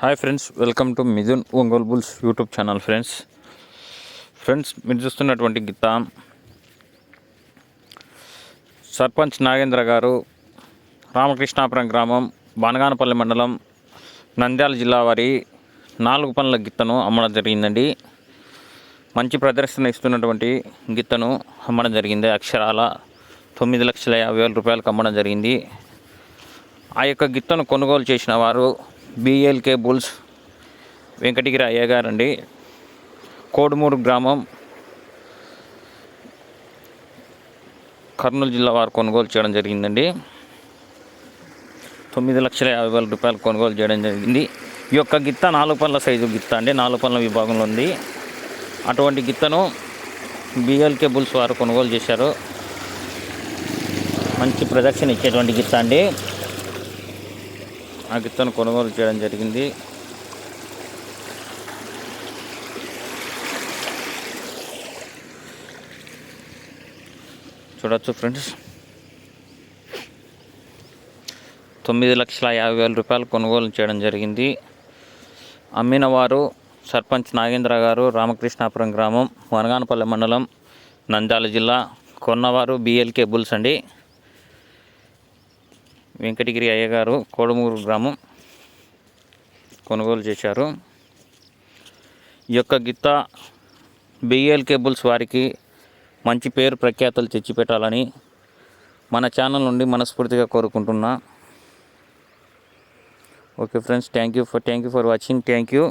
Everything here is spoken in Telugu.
Hi friends welcome to Mithun Ongole bulls YouTube channel friends friends మీరు చూస్తున్నటువంటి గీత సర్పంచ్ నాగేంద్ర గారు రామకృష్ణాపురం గ్రామం బానగానపల్లి మండలం నంద్యాల జిల్లా వారి నాలుగు పనుల గిత్తను అమ్మడం జరిగిందండి. మంచి ప్రదర్శన ఇస్తున్నటువంటి గిత్తను అమ్మడం జరిగింది. అక్షరాల తొమ్మిది లక్షల యాభై వేల రూపాయలకు అమ్మడం జరిగింది. ఆ యొక్క గిత్తను కొనుగోలు చేసిన వారు బిఎల్కే బుల్స్ వెంకటగిరి అయ్య గారండి కోడుమూరు గ్రామం కర్నూలు జిల్లా వారు కొనుగోలు చేయడం జరిగిందండి. తొమ్మిది లక్షల యాభై వేల రూపాయలు కొనుగోలు చేయడం జరిగింది. ఈ యొక్క గిత్త నాలుగు పనుల సైజు గిత్త అండి. నాలుగు పనుల విభాగంలో ఉంది. అటువంటి గిత్తను బిఎల్కే బుల్స్ వారు కొనుగోలు చేశారు. మంచి ప్రదక్షిణ ఇచ్చేటువంటి గిత్త అండి. ఆ గిత్తను కొనుగోలు చేయడం జరిగింది. చూడొచ్చు ఫ్రెండ్స్. తొమ్మిది లక్షల యాభై వేల రూపాయలు కొనుగోలు చేయడం జరిగింది. అమ్మిన వారు సర్పంచ్ నాగేంద్ర గారు రామకృష్ణాపురం గ్రామం వనగానపల్లి మండలం నంద్యాల జిల్లా కొన్నవారు బిఎల్కే బుల్స్ అండి. వెంకటగిరి అయ్యగారు కోడమూరు గ్రామం కొనుగోలు చేశారు. ఈ యొక్క గిత్త బిఎల్ కేబుల్స్ వారికి మంచి పేరు ప్రఖ్యాతలు తెచ్చిపెట్టాలని మన ఛానల్ నుండి మనస్ఫూర్తిగా కోరుకుంటున్నా. Okay friends thank you for thank you for watching. Thank you.